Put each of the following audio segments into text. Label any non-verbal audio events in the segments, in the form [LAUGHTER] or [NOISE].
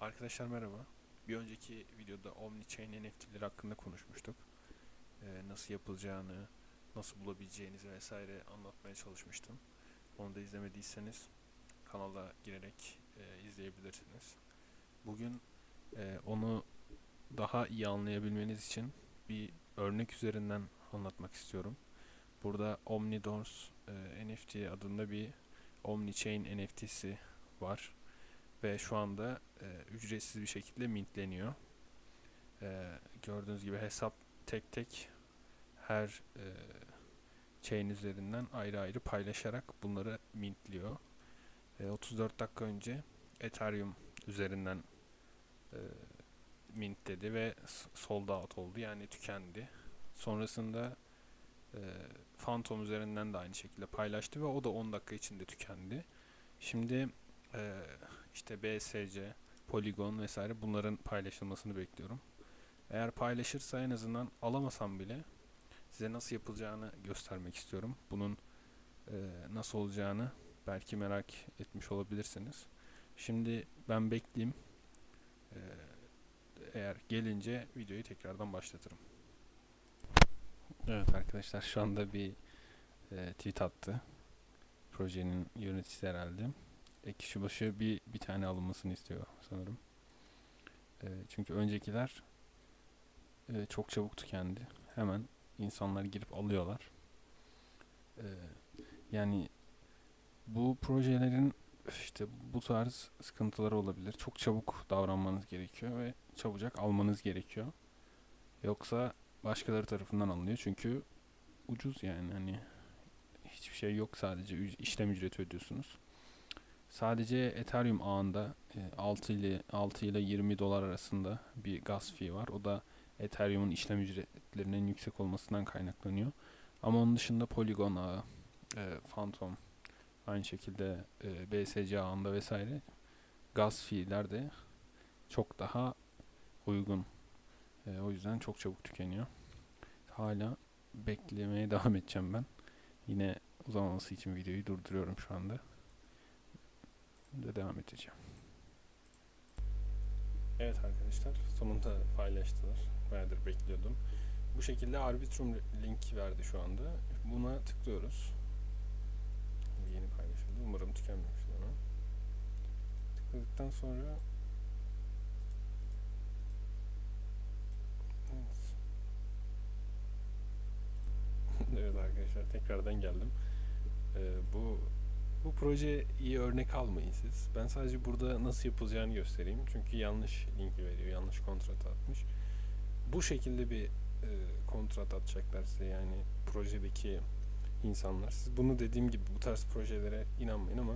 Arkadaşlar merhaba. Bir önceki videoda Omnichain NFT'leri hakkında konuşmuştuk. Ee, nasıl yapılacağını, nasıl bulabileceğinizi vesaire anlatmaya çalışmıştım. Onu da izlemediyseniz kanala girerek e, izleyebilirsiniz. Bugün e, onu daha iyi anlayabilmeniz için bir örnek üzerinden anlatmak istiyorum. Burada Omnidors e, NFT adında bir Omnichain NFT'si var ve şu anda e, ücretsiz bir şekilde mintleniyor. E, gördüğünüz gibi hesap tek tek her e, chain üzerinden ayrı ayrı paylaşarak bunları mintliyor. E, 34 dakika önce Ethereum üzerinden e, mintledi ve s- sold out oldu yani tükendi. Sonrasında e, Phantom üzerinden de aynı şekilde paylaştı ve o da 10 dakika içinde tükendi. Şimdi e, işte BSC, Polygon vesaire bunların paylaşılmasını bekliyorum. Eğer paylaşırsa en azından alamasam bile size nasıl yapılacağını göstermek istiyorum. Bunun e, nasıl olacağını belki merak etmiş olabilirsiniz. Şimdi ben bekleyeyim. E, eğer gelince videoyu tekrardan başlatırım. Evet arkadaşlar şu anda bir e, tweet attı. Projenin yöneticisi herhalde. E, kişi başı bir bir tane alınmasını istiyor sanırım. E, çünkü öncekiler e, çok çabuk tükendi. Hemen insanlar girip alıyorlar. Yani bu projelerin işte bu tarz sıkıntıları olabilir. Çok çabuk davranmanız gerekiyor ve çabucak almanız gerekiyor. Yoksa başkaları tarafından alınıyor. Çünkü ucuz yani hani hiçbir şey yok sadece işlem ücreti ödüyorsunuz. Sadece Ethereum ağında e, 6 ile 6 ile 20 dolar arasında bir gas fee var. O da Ethereum'un işlem ücretlerinin yüksek olmasından kaynaklanıyor. Ama onun dışında Polygon ağı, e, Phantom, aynı şekilde e, BSC ağında vesaire gas fee'ler de çok daha uygun. E, o yüzden çok çabuk tükeniyor. Hala beklemeye [LAUGHS] devam edeceğim ben. Yine uzamaması için videoyu durduruyorum şu anda de devam edeceğim. Evet arkadaşlar sonunda paylaştılar. Bayağıdır bekliyordum. Bu şekilde Arbitrum linki verdi şu anda. Buna tıklıyoruz. Yeni paylaşıldı. Umarım tükenmemiştir ama. Tıkladıktan sonra evet [LAUGHS] arkadaşlar tekrardan geldim. Ee, bu bu proje iyi örnek almayın siz. Ben sadece burada nasıl yapılacağını göstereyim. Çünkü yanlış linki veriyor, yanlış kontrat atmış. Bu şekilde bir e, kontrat atacaklar size yani projedeki insanlar. Siz bunu dediğim gibi bu tarz projelere inanmayın ama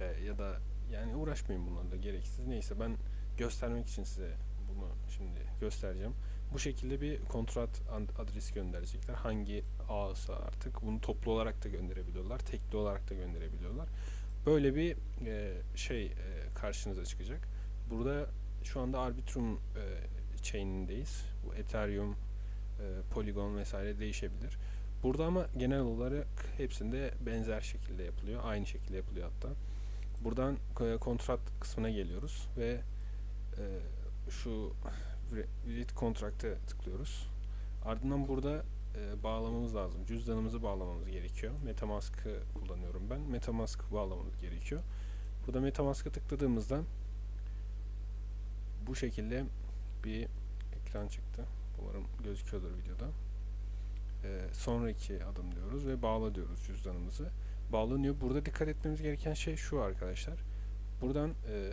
e, ya da yani uğraşmayın bunlarla gereksiz. Neyse ben göstermek için size bunu şimdi göstereceğim. Bu şekilde bir kontrat ad- adresi gönderecekler. Hangi ağsa artık bunu toplu olarak da gönderebiliyorlar, tekli olarak da gönderebiliyorlar. Böyle bir e, şey e, karşınıza çıkacak. Burada şu anda Arbitrum e, chain'indeyiz. Bu Ethereum, e, Polygon vesaire değişebilir. Burada ama genel olarak hepsinde benzer şekilde yapılıyor. Aynı şekilde yapılıyor hatta. Buradan e, kontrat kısmına geliyoruz ve e, şu read contract'a tıklıyoruz. Ardından burada e, bağlamamız lazım. Cüzdanımızı bağlamamız gerekiyor. Metamask'ı kullanıyorum ben. Metamask bağlamamız gerekiyor. Burada Metamask'a tıkladığımızda bu şekilde bir ekran çıktı. Umarım gözüküyordur videoda. E, sonraki adım diyoruz ve bağla diyoruz cüzdanımızı. Bağlanıyor. Burada dikkat etmemiz gereken şey şu arkadaşlar. Buradan e,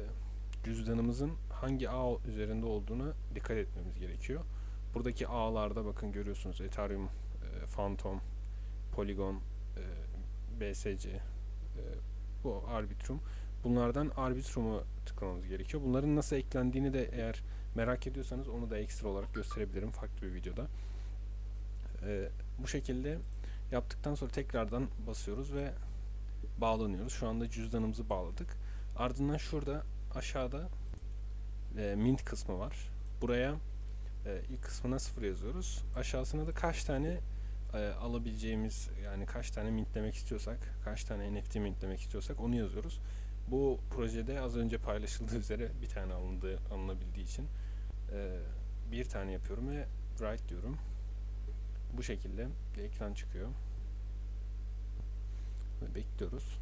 cüzdanımızın hangi ağ üzerinde olduğuna dikkat etmemiz gerekiyor. Buradaki ağlarda bakın görüyorsunuz Ethereum, e, Phantom, Polygon, e, BSC, e, bu Arbitrum. Bunlardan Arbitrum'u tıklamamız gerekiyor. Bunların nasıl eklendiğini de eğer merak ediyorsanız onu da ekstra olarak gösterebilirim farklı bir videoda. E, bu şekilde yaptıktan sonra tekrardan basıyoruz ve bağlanıyoruz. Şu anda cüzdanımızı bağladık. Ardından şurada aşağıda e, mint kısmı var. Buraya e, ilk kısmına sıfır yazıyoruz. Aşağısına da kaç tane e, alabileceğimiz yani kaç tane mintlemek istiyorsak, kaç tane NFT mintlemek istiyorsak onu yazıyoruz. Bu projede az önce paylaşıldığı üzere bir tane alındığı alınabildiği için e, bir tane yapıyorum ve write diyorum. Bu şekilde bir ekran çıkıyor. Ve bekliyoruz.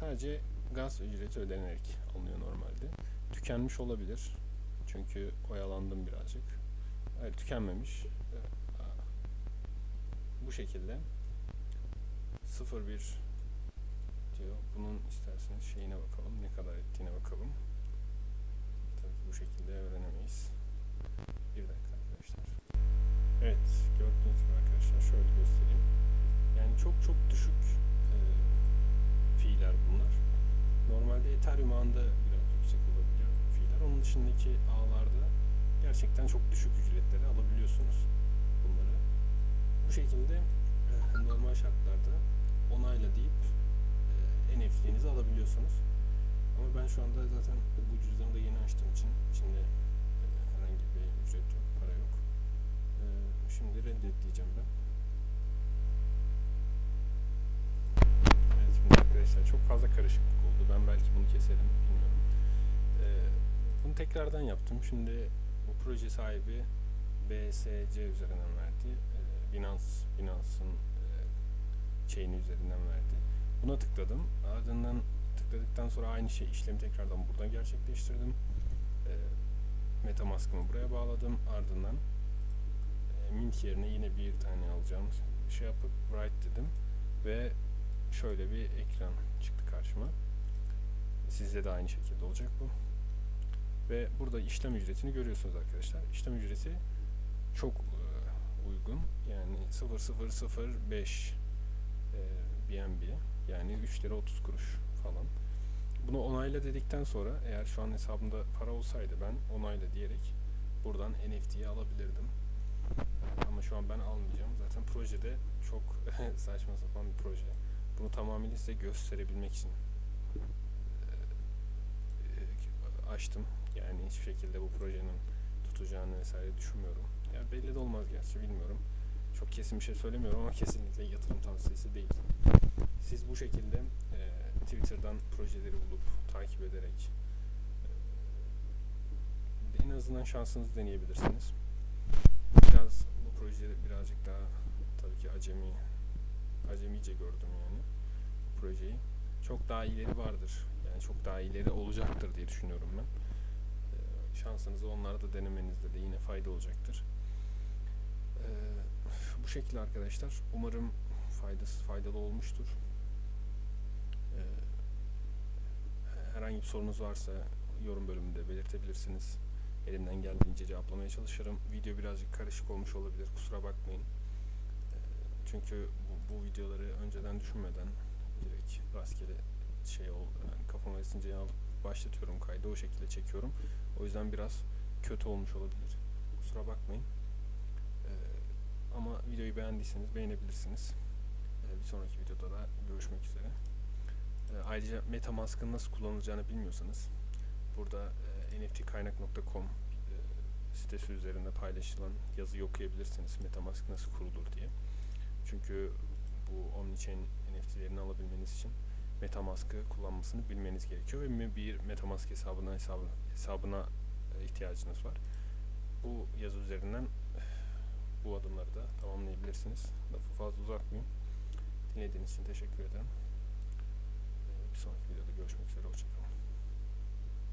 Sadece gaz ücreti ödenerek alınıyor normalde. Tükenmiş olabilir. Çünkü oyalandım birazcık. Hayır tükenmemiş. Aa, Bu şekilde 01 diyor. Bunun isterseniz şeyine bakalım. Ne kadar ettiğine bakalım. Tabii ki bu şekilde öğrenemeyiz. Bir dakika arkadaşlar. Evet gördüğünüz gibi arkadaşlar şöyle göstereyim. Yani çok çok düşük e, fiiller bunlar. Normalde Ethereum ağında biraz yüksek olabiliyor fiiller. Onun dışındaki ağlarda gerçekten çok düşük ücretleri alabiliyorsunuz bunları. Bu şekilde e, normal şartlarda onayla deyip e, NFT'nizi alabiliyorsunuz. Ama ben şu anda zaten bu cüzdanı da yeni açtığım için içinde e, herhangi bir ücret yok, para yok. E, şimdi reddet diyeceğim ben. Evet şimdi arkadaşlar çok fazla karışıklık oldu. Ben belki bunu keserim bilmiyorum. Bunu tekrardan yaptım. Şimdi bu proje sahibi BSC üzerinden verdi. E, Binance, Binance'ın chain'i üzerinden verdi. Buna tıkladım. Ardından tıkladıktan sonra aynı şey işlemi tekrardan buradan gerçekleştirdim. E, Metamask'ımı buraya bağladım. Ardından e, Mint yerine yine bir tane alacağım şey yapıp write dedim ve şöyle bir ekran çıktı karşıma. Sizde de aynı şekilde olacak bu. Ve burada işlem ücretini görüyorsunuz arkadaşlar. İşlem ücreti çok e, uygun. Yani 0.005 e, BNB yani 3 lira 30 kuruş falan. Bunu onayla dedikten sonra eğer şu an hesabımda para olsaydı ben onayla diyerek buradan NFT'yi alabilirdim. Ama şu an ben almayacağım. Zaten projede çok [LAUGHS] saçma sapan bir proje. Bunu tamamıyla size gösterebilmek için e, açtım. Yani hiçbir şekilde bu projenin tutacağını vesaire düşünmüyorum. Ya belli de olmaz gerçi bilmiyorum. Çok kesin bir şey söylemiyorum ama kesinlikle yatırım tavsiyesi değil. Siz bu şekilde e, Twitter'dan projeleri bulup takip ederek e, en azından şansınızı deneyebilirsiniz. Biraz bu projede birazcık daha tabii ki acemi acemice gördüm yani projeyi. Çok daha ileri vardır. Yani çok daha ileri olacaktır diye düşünüyorum ben. Şansınızı onlarda denemenizde de yine fayda olacaktır. E, bu şekilde arkadaşlar. Umarım faydası faydalı olmuştur. E, herhangi bir sorunuz varsa yorum bölümünde belirtebilirsiniz. Elimden geldiğince cevaplamaya çalışırım. Video birazcık karışık olmuş olabilir. Kusura bakmayın. E, çünkü bu, bu videoları önceden düşünmeden direkt rastgele şey ol, yani kafama esince alıp başlatıyorum kaydı o şekilde çekiyorum. O yüzden biraz kötü olmuş olabilir. Kusura bakmayın. Ee, ama videoyu beğendiyseniz beğenebilirsiniz. Ee, bir sonraki videoda da görüşmek üzere. Ee, ayrıca Metamask'ın nasıl kullanılacağını bilmiyorsanız burada e, nftkaynak.com e, sitesi üzerinde paylaşılan yazıyı okuyabilirsiniz. Metamask nasıl kurulur diye. Çünkü bu Omnichain NFT'lerini alabilmeniz için Metamask'ı kullanmasını bilmeniz gerekiyor ve bir Metamask hesabına hesabı, hesabına e, ihtiyacınız var. Bu yazı üzerinden bu adımları da tamamlayabilirsiniz. Lafı fazla uzatmayayım. Dinlediğiniz için teşekkür ederim. E, Bir sonraki videoda görüşmek üzere. Hoşçakalın.